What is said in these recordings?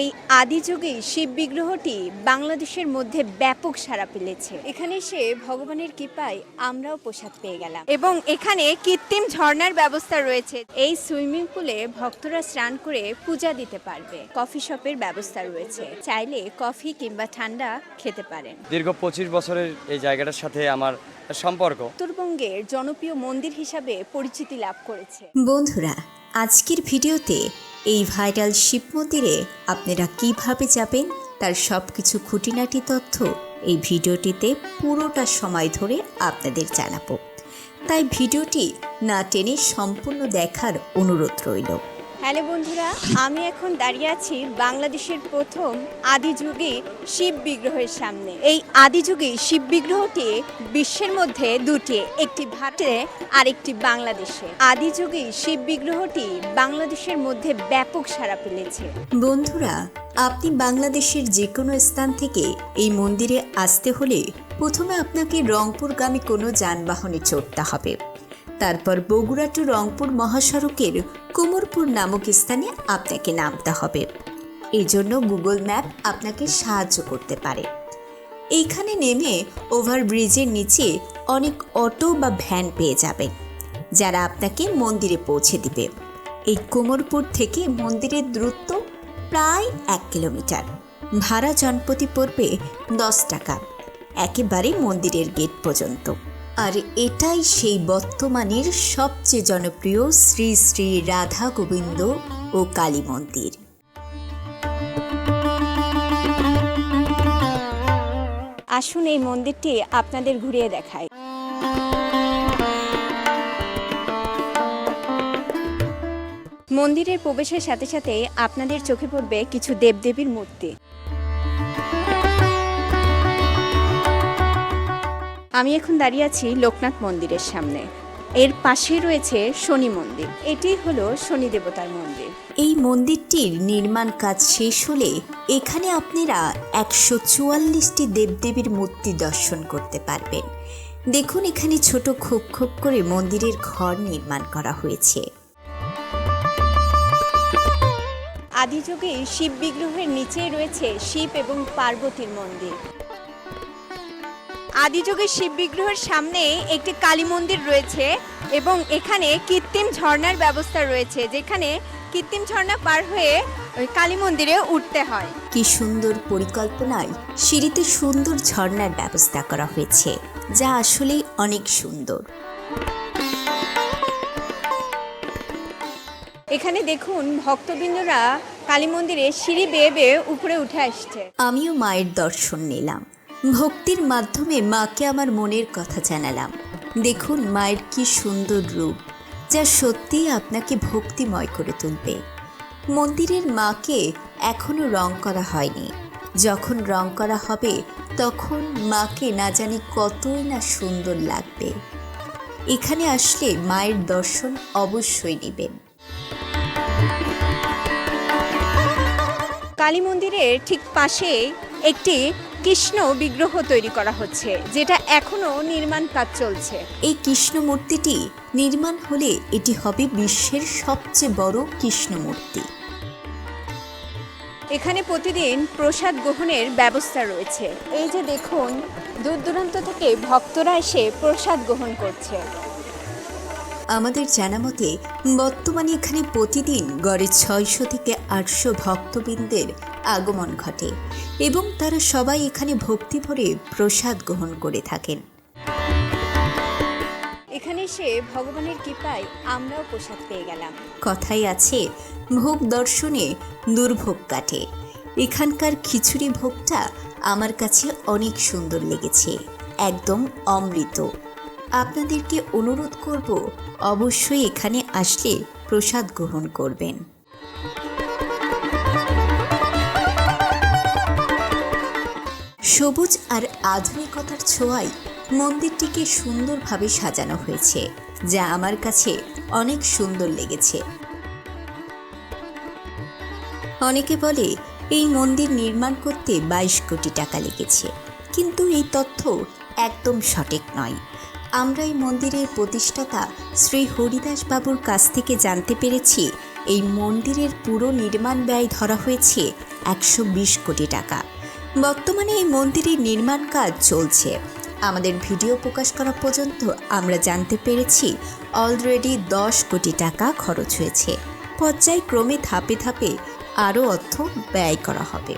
এই আদি যুগে শিব বিগ্রহটি বাংলাদেশের মধ্যে ব্যাপক সাড়া ফেলেছে। এখানে এসে ভগবানের কৃপায় আমরাও প্রসাদ পেয়ে গেলাম। এবং এখানে কৃত্রিম ঝর্ণার ব্যবস্থা রয়েছে। এই সুইমিং পুলে ভক্তরা স্নান করে পূজা দিতে পারবে। কফি শপের ব্যবস্থা রয়েছে। চাইলে কফি কিংবা ঠান্ডা খেতে পারেন। দীর্ঘ পঁচিশ বছরের এই জায়গাটার সাথে আমার সম্পর্ক। উত্তরবঙ্গের জনপ্রিয় মন্দির হিসাবে পরিচিতি লাভ করেছে। বন্ধুরা আজকের ভিডিওতে এই ভাইরাল শিব মন্দিরে আপনারা কীভাবে যাবেন, তার সব কিছু খুঁটিনাটি তথ্য এই ভিডিওটিতে পুরোটা সময় ধরে আপনাদের জানাব। তাই ভিডিওটি না টেনে সম্পূর্ণ দেখার অনুরোধ রইল। হ্যালো বন্ধুরা, আমি এখন দাঁড়িয়ে আছি বাংলাদেশের প্রথম আদি যুগে শিব বিগ্রহের সামনে। এই আদি যুগে শিব বিগ্রহটি বিশ্বের মধ্যে দুটি, একটি ভারতে আর একটি বাংলাদেশে। আদি যুগে শিব বিগ্রহটি বাংলাদেশের মধ্যে ব্যাপক সাড়া ফেলেছে। বন্ধুরা, আপনি বাংলাদেশের যে কোনো স্থান থেকে এই মন্দিরে আসতে হলে প্রথমে আপনাকে রংপুরগামী কোনো যানবাহনে চড়তে হবে। তারপর বগুড়া টু রংপুর মহাসড়কের কোমরপুর নামক স্থানে আপনাকে নামতে হবে। এই জন্য গুগল ম্যাপ আপনাকে সাহায্য করতে পারে। এইখানে নেমে ওভারব্রিজের নিচে অনেক অটো বা ভ্যান পেয়ে যাবেন, যারা আপনাকে মন্দিরে পৌঁছে দিবে। এই কোমরপুর থেকে মন্দিরের দূরত্ব প্রায় এক কিলোমিটার। ভাড়া জনপতি পড়বে দশ টাকা, একেবারে মন্দিরের গেট পর্যন্ত। আর এটাই সেই বর্তমানের সবচেয়ে জনপ্রিয় শ্রী শ্রী রাধা গোবিন্দ ও কালী মন্দির। আসুন এই মন্দিরটি আপনাদের ঘুরিয়ে দেখায় মন্দিরের প্রবেশের সাথে সাথে আপনাদের চোখে পড়বে কিছু দেবদেবীর মূর্তি। আমি এখন দাঁড়িয়ে আছি লোকনাথ মন্দিরের সামনে। এর পাশে রয়েছে শনি মন্দির। এটি হলো শনি দেবতার মন্দির। এই মন্দিরটির নির্মাণ কাজ শেষ হলে এখানে আপনারা একশো চুয়াল্লিশটি দেবদেবীর মূর্তি দর্শন করতে পারবেন। দেখুন এখানে ছোট খোপ খোপ করে মন্দিরের ঘর নির্মাণ করা হয়েছে। আদি যুগে শিব বিগ্রহের নিচেই রয়েছে শিব এবং পার্বতীর মন্দির। আদি যুগে শিব বিগ্রহের সামনে একটি কালী মন্দির রয়েছে এবং এখানে কৃত্রিম ঝর্ণার ব্যবস্থা রয়েছে যেখানে কৃত্রিম ঝর্ণা পার হয়ে ওই কালী মন্দিরে উঠতে হয়। কি সুন্দর পরিকল্পনায় সিঁড়িতে সুন্দর ঝর্ণার ব্যবস্থা করা হয়েছে যা আসলেই অনেক সুন্দর। এখানে দেখুন ভক্তবৃন্দরা কালী মন্দিরে সিঁড়ি বেয়ে বেয়ে উপরে উঠে আসছে। আমিও মায়ের দর্শন নিলাম। ভক্তির মাধ্যমে মাকে আমার মনের কথা জানালাম। দেখুন মায়ের কি সুন্দর রূপ, যা সত্যিই আপনাকে ভক্তিময় করে তুলবে। মন্দিরের মাকে এখনও রং করা হয়নি। যখন রং করা হবে, তখন মাকে না জানি কতই না সুন্দর লাগবে। এখানে আসলে মায়ের দর্শন অবশ্যই নেবেন। কালী মন্দিরের ঠিক পাশে একটি কৃষ্ণ বিগ্রহ তৈরি করা হচ্ছে যেটা এখনও নির্মাণ কাজ চলছে। এই কৃষ্ণ মূর্তিটি নির্মাণ হলে এটি হবে বিশ্বের সবচেয়ে বড় কৃষ্ণ মূর্তি। এখানে প্রতিদিন প্রসাদ গ্রহণের ব্যবস্থা রয়েছে। এই যে দেখুন দূর দূরান্ত থেকে ভক্তরা এসে প্রসাদ গ্রহণ করছে। আমাদের জানা মতে বর্তমানে এখানে প্রতিদিন গড়ে ছয়শো থেকে আটশো ভক্তবৃন্দের আগমন ঘটে এবং তারা সবাই এখানে ভক্তি ভরে প্রসাদ গ্রহণ করে থাকেন। এখানে এসে ভগবানের কৃপায় আমরাও প্রসাদ পেয়ে গেলাম। কথাই আছে ভোগ দর্শনে দুর্ভোগ কাটে। এখানকার খিচুড়ি ভোগটা আমার কাছে অনেক সুন্দর লেগেছে একদম অমৃত। আপনাদেরকে অনুরোধ করব অবশ্যই এখানে আসলে প্রসাদ গ্রহণ করবেন। সবুজ আর আধুনিকতার ছোঁয়ায় মন্দিরটিকে সুন্দরভাবে সাজানো হয়েছে, যা আমার কাছে অনেক সুন্দর লেগেছে। অনেকে বলে, এই মন্দির নির্মাণ করতে বাইশ কোটি টাকা লেগেছে, কিন্তু এই তথ্য একদম সঠিক নয়। আমরা এই মন্দিরের প্রতিষ্ঠাতা শ্রী হরিদাস বাবুর কাছ থেকে জানতে পেরেছি, এই মন্দিরের পুরো নির্মাণ ব্যয় ধরা হয়েছে একশো বিশ কোটি টাকা। বর্তমানে এই মন্দিরের নির্মাণ কাজ চলছে। আমাদের ভিডিও প্রকাশ করা পর্যন্ত আমরা জানতে পেরেছি অলরেডি দশ কোটি টাকা খরচ হয়েছে। পর্যায়ক্রমে ধাপে ধাপে আরও অর্থ ব্যয় করা হবে।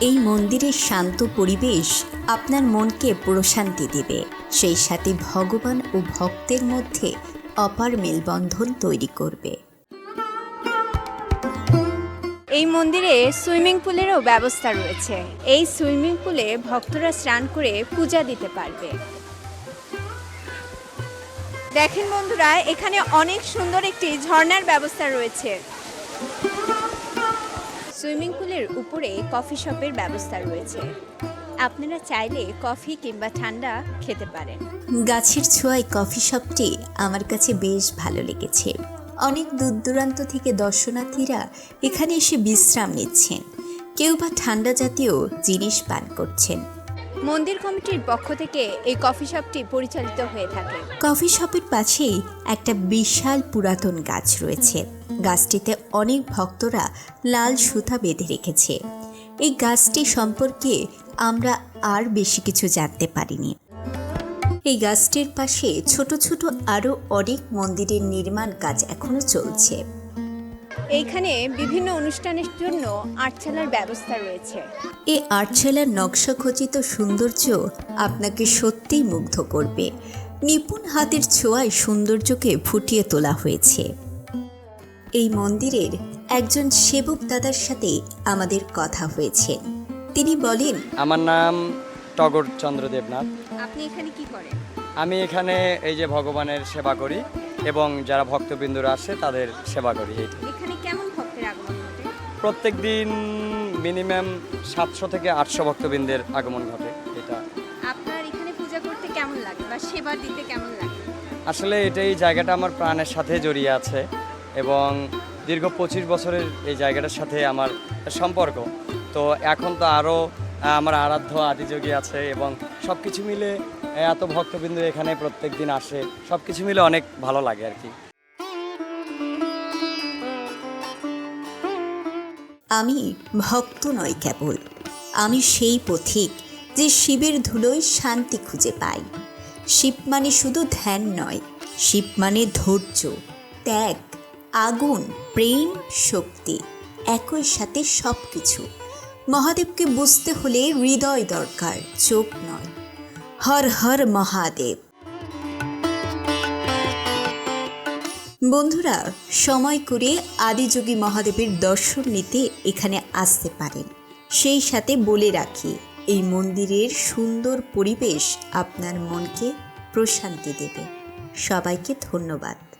এই মন্দিরের শান্ত পরিবেশ আপনার মনকে প্রশান্তি দেবে। সেই সাথে ভগবান ও ভক্তের মধ্যে অপার মেলবন্ধন তৈরি করবে। এই মন্দিরে সুইমিং পুলেরও ব্যবস্থা রয়েছে। এই সুইমিং পুলে ভক্তরা স্নান করে পূজা দিতে পারবে। দেখেন বন্ধুরা, এখানে অনেক সুন্দর একটি ঝর্ণার ব্যবস্থা রয়েছে। সুইমিং পুলের উপরে কফি শপের ব্যবস্থা রয়েছে। আপনারা চাইলে কফি কিংবা ঠান্ডা খেতে পারেন। গাছের ছোঁয়ায় কফি শপটি আমার কাছে বেশ ভালো লেগেছে। অনেক দূর দূরান্ত থেকে দর্শনার্থীরা এখানে এসে বিশ্রাম নিচ্ছেন। কেউ বা ঠান্ডা জাতীয় জিনিস পান করছেন। মন্দির কমিটির পক্ষ থেকে এই কফি শপটি পরিচালিত হয়ে থাকে। কফি শপের পাশেই একটা বিশাল পুরাতন গাছ রয়েছে। গাছটিতে অনেক ভক্তরা লাল সুতা বেঁধে রেখেছে। এই গাছটি সম্পর্কে আমরা আর বেশি কিছু জানতে পারিনি। এই গাছটির পাশে ছোট ছোট আরও অনেক মন্দিরের নির্মাণ কাজ এখনও চলছে। এইখানে বিভিন্ন অনুষ্ঠানের জন্য আটচালার ব্যবস্থা রয়েছে। এই আটচালার নকশা খচিত সৌন্দর্য আপনাকে সত্যিই মুগ্ধ করবে। নিপুণ হাতের ছোঁয়ায় সৌন্দর্যকে ফুটিয়ে তোলা হয়েছে। এই মন্দিরের একজন সেবক দাদার সাথে আমাদের কথা হয়েছে। তিনি বলেন আমার নাম টগর চন্দ্র দেবনাথ আপনি এখানে কি করেন? আমি এখানে এই যে ভগবানের সেবা করি এবং যারা ভক্তবৃন্দরা আসে তাদের সেবা করি। এই এখানে কেমন ভক্তের আগমন ঘটে? প্রত্যেক দিন মিনিমাম সাতশো থেকে আটশো ভক্তবৃন্দের আগমন ঘটে এটা। আপনার এখানে পূজা করতে কেমন লাগে বা সেবা দিতে কেমন লাগে? আসলে এটাই জায়গাটা আমার প্রাণের সাথে জড়িয়ে আছে এবং দীর্ঘ পঁচিশ বছরের এই জায়গাটার সাথে আমার সম্পর্ক। তো এখন তো আরও আমার আরাধ্য আদিযোগী আছে এবং সব কিছু মিলে এত ভক্তবৃন্দ এখানে প্রত্যেক দিন আসে সব কিছু মিলে অনেক ভালো লাগে আর কি। আমি ভক্ত নই কেবল, আমি সেই পথিক যে শিবের ধুলোয় শান্তি খুঁজে পাই। শিব মানে শুধু ধ্যান নয়, শিব মানে ধৈর্য, ত্যাগ, আগুন, প্রেম, শক্তি, একই সাথে সব কিছু মহাদেবকে বুঝতে হলে হৃদয় দরকার, চোখ নয়। হর হর মহাদেব। বন্ধুরা, সময় করে আদিযোগী মহাদেবের দর্শন নিতে এখানে আসতে পারেন। সেই সাথে বলে রাখি, এই মন্দিরের সুন্দর পরিবেশ আপনার মনকে প্রশান্তি দেবে। সবাইকে ধন্যবাদ।